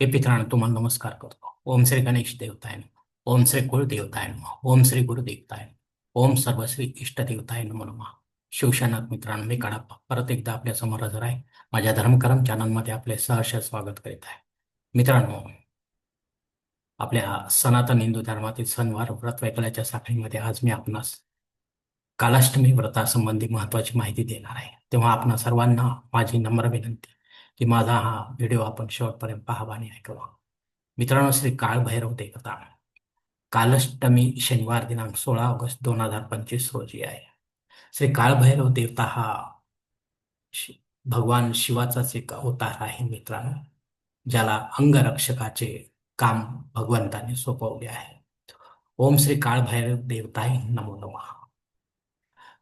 हे पित्रांनो तुम्हाला नमस्कार करतो ओम श्री गणेश देवताय ओम श्री कुळ देवताय ओम श्री गुरुदेवताय ओम सर्वश्री इष्टदेवताय देवताय नमो शिवशानाथ मित्रांनो मी कडाप्पा परत एकदा आपल्यासमोर हजर आहे माझ्या धर्मकरम चॅनलमध्ये आपले सहर्ष स्वागत करीत आहे मित्रांनो आपल्या सनातन हिंदू धर्मातील सणवार व्रत वैकल्याच्या साखळीमध्ये आज मी आपणास कालाष्टमी व्रतासंबंधी महत्वाची माहिती देणार आहे तेव्हा आपणा सर्वांना माझी नम्र विनंती की माझा हा व्हिडिओ आपण शेवटपर्यंत पाहावा आणि ऐकावा. मित्रांनो श्री काळभैरव देवता कालष्टमी शनिवार दिनांक सोळा ऑगस्ट दोन हजार पंचवीस रोजी आहे. श्री काळभैरव देवता हा भगवान शिवाचाच एक अवतार आहे मित्रांनो ज्याला अंगरक्षकाचे काम भगवंताने सोपवले आहे. ओम श्री काळभैरव देवताय नमो नमः.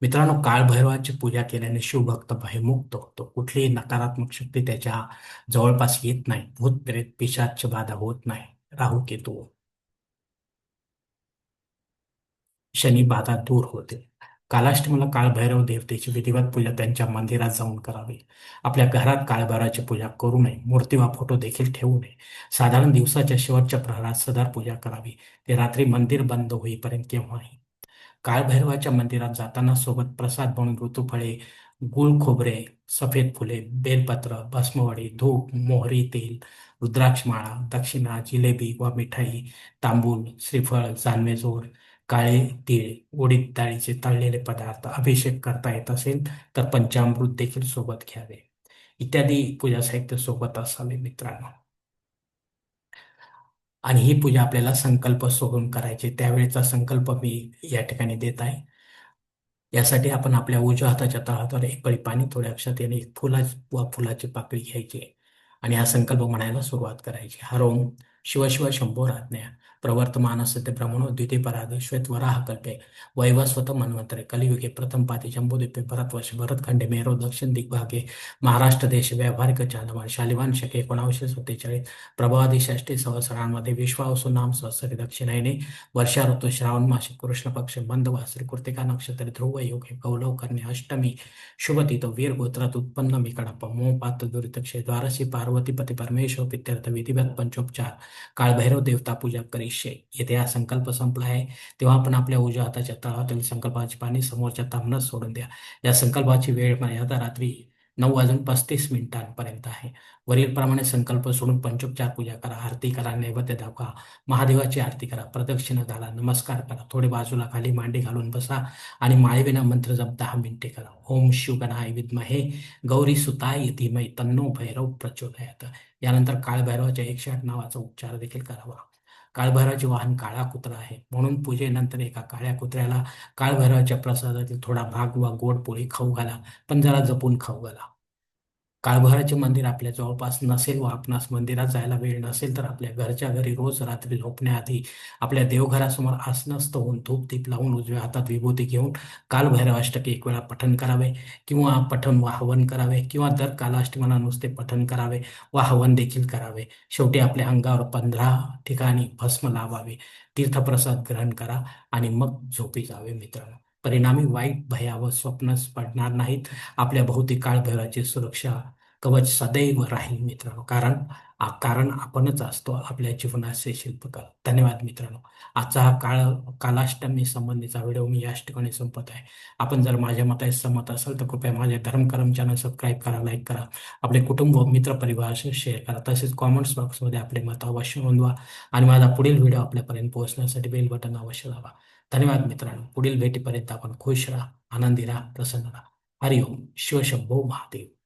मित्रांनो काळभैरवाची पूजा केल्याने शिवभक्त भयमुक्त होतो. कुठलीही नकारात्मक शक्ती त्याच्या जवळपास येत नाही. भूत प्रेत पिशाच बाधा होत नाही. राहू केतू. शनी बाधा दूर होते. कालाष्टमीला काळभैरव देवतेची विधिवत पूजा त्यांच्या मंदिरात जाऊन करावी. आपल्या घरात काळभैरवाची पूजा करू नये. मूर्ती वा फोटो देखील ठेवू नये. साधारण दिवसाच्या शेवटच्या प्रहरात सदार पूजा करावी. ते रात्री मंदिर बंद होईपर्यंत केव्हाही. काळभैरवाच्या मंदिरात जाताना सोबत प्रसाद म्हणून ऋतुफळे गुळ खोबरे सफेद फुले बेलपत्र भस्मवडी धूप मोहरी तेल रुद्राक्षमाळा दक्षिणा जिलेबी व मिठाई तांबूल श्रीफळ जानवेजोड काळे तीळ उडीद डाळीचे तळलेले पदार्थ अभिषेक करता येत असेल तर पंचामृत देखील सोबत घ्यावे. इत्यादी पूजा साहित्य सोबत असावे मित्रांनो. आणि ही पूजा आपल्याला संकल्प सोडून करायची. त्यावेळेचा संकल्प मी या ठिकाणी देत आहे. यासाठी आपण आपल्या उजव्या हाताच्या तळाद्वारे एक पळी पाणी थोड्या अक्षात येणे एक फुला व फुलाची पाकळी घ्यायची. आणि हा संकल्प म्हणायला सुरुवात करायची. हरोम शिव शंभो राज्ञा। प्रवर्तमान सत्य ब्रह्मणो द्वितीय श्वेत वराह कल्पे। वैवस्वत मन्वंतरे कलियुगे प्रथम पाती भरतवर्ष भरतखंडे मेरो दक्षिण दिग्भागे महाराष्ट्र देश व्यावहारिक चांदमान शालिवान शके एकोणावीसशे सत्तेचाळीस प्रभावादी षष्टी सहस्रांमध्ये विश्वावसु नाम सहस्री दक्षिणायने वर्षा ऋतू श्रावण मासिक कृष्ण पक्ष मंद वासरी कृतिका नक्षत्र ध्रुव योग कौलव कन्या अष्टमी शुभतितो वीर गोत्रात उत्पन्न मी कडप्पा मोह पात्र दुरितक्षे द्वारसी पार्वती पती परमेश्वर पित्यर्थ विधिवत पंचोपचार काळभैरव देवता पूजा करीशे. येथे हा संकल्प संपला आहे. तेव्हा आपण आपल्या उजव्या हाताच्या तळातील संकल्पाची पाणी समोरच्या तांबणात सोडून द्या. या संकल्पाची वेळ मर्यादा रात्री नऊ वाजून पस्तीस मिनिटांपर्यंत आहे. वरीलप्रमाणे संकल्प सोडून पंचोपचार पूजा करा आरती करा नैवेद्य दाखवा महादेवाची आरती करा प्रदक्षिणा घाला नमस्कार करा थोडे बाजूला खाली मांडी घालून बसा आणि माळविना मंत्र जप दहा मिनिटे करा. ओम शिवगणाय विद्महे गौरी सुताय धीमय तन्नो भैरव प्रचोदयात. यानंतर काळभैरवाच्या एकशे आठ नावाचा उच्चार देखील करावा. काळभैरवाचे वाहन काळा कुत्रा आहे. म्हणून पूजेनंतर एका काळ्या कुत्र्याला काळभैरवाच्या प्रसादातील थोडा भाग वा गोड पोळी खाऊ घाला. पण जरा जपून खाऊ घाला. काळभैरवाचे मंदिर आपल्या जवळपास नसेल व आपणास मंदिरात जायला वेळ नसेल तर आपल्या घरच्या घरी रोज रात्री झोपण्याआधी आपल्या देवघरासमोर आसनस्थ होऊन धूप दीप लावून उजव्या हातात विभूती घेऊन कालभैरवाष्टके एक वेळा पठण करावे किंवा पठण व हवन करावे किंवा दर कालाष्टमाला नुसते पठण करावे व हवन देखील करावे. शेवटी आपल्या अंगावर पंधरा ठिकाणी भस्म लावावे. तीर्थप्रसाद ग्रहण करा आणि मग झोपी जावे मित्रांनो. परिणामी वाईट भयावह स्वप्न पडणार नाहीत. आपल्या भौतिक काळभैराची सुरक्षा कवच सदैव राहील मित्रांनो. कारण कारण आपणच असतो आपल्या जीवनाचे शिल्पकार धन्यवाद मित्रांनो. आजचा हा काळ कालाष्टमी संबंधीचा व्हिडिओ मी याच ठिकाणी संपत आहे. आपण जर माझ्या मताशी सहमत असाल तर कृपया माझ्या धर्मकरम चॅनल सबस्क्राईब करा लाईक करा. आपले कुटुंब मित्र परिवाराशी शेअर करा. तसेच कॉमेंट्स बॉक्समध्ये आपले मत अवश्य नोंदवा आणि माझा पुढील व्हिडिओ आपल्यापर्यंत पोहोचण्यासाठी बेल बटन अवश्य दाबा. धन्यवाद मित्रांनो. पुढील भेटीपर्यंत आपण खुश राहा आनंदी राहा प्रसन्न राहा. हरिओम. शिवशंभो महादेव.